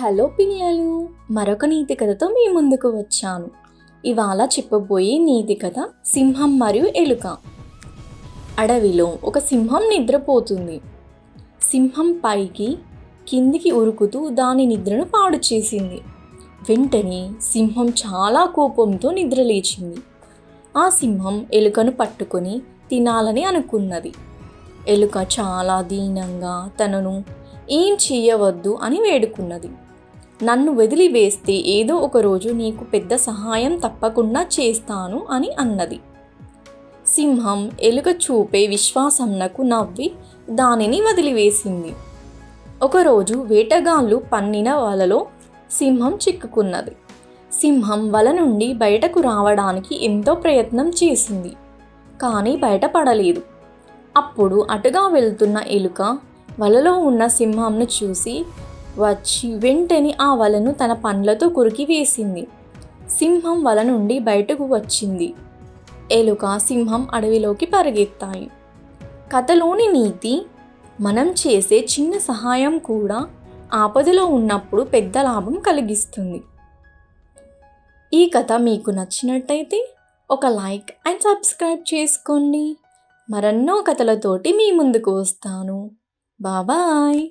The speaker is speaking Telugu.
హలో పిల్లలు మరొక నీతి కథతో మీ ముందుకు వచ్చాను. ఇవాళ చెప్పబోయే నీతి కథ సింహం మరియు ఎలుక. అడవిలో ఒక సింహం నిద్రపోతుంది. సింహం పైకి కిందికి ఉరుకుతూ దాని నిద్రను పాడు చేసింది. వెంటనే సింహం చాలా కోపంతో నిద్రలేచింది. ఆ సింహం ఎలుకను పట్టుకొని తినాలని అనుకున్నది. ఎలుక చాలా దీనంగా తనను ఏం చేయవద్దు అని వేడుకున్నది. నన్ను వదిలివేస్తే ఏదో ఒకరోజు నీకు పెద్ద సహాయం తప్పకుండా చేస్తాను అని అన్నది. సింహం ఎలుక చూపే విశ్వాసంనకు నవ్వి దానిని వదిలివేసింది. ఒకరోజు వేటగాళ్ళు పన్నిన వలలో సింహం చిక్కుకున్నది. సింహం వల నుండి బయటకు రావడానికి ఎంతో ప్రయత్నం చేసింది కానీ బయటపడలేదు. అప్పుడు అటుగా వెళ్తున్న ఎలుక వలలో ఉన్న సింహంను చూసి వచ్చి వెంటనే ఆ వలను తన పండ్లతో కురికి వేసింది. సింహం వల నుండి బయటకు వచ్చింది. ఎలుక సింహం అడవిలోకి పరిగెత్తాయి. కథలోని నీతి మనం చేసే చిన్న సహాయం కూడా ఆపదలో ఉన్నప్పుడు పెద్ద లాభం కలిగిస్తుంది. ఈ కథ మీకు నచ్చినట్టయితే ఒక లైక్ అండ్ సబ్స్క్రైబ్ చేసుకోండి. మరెన్నో కథలతోటి మీ ముందుకు వస్తాను. బాబాయ్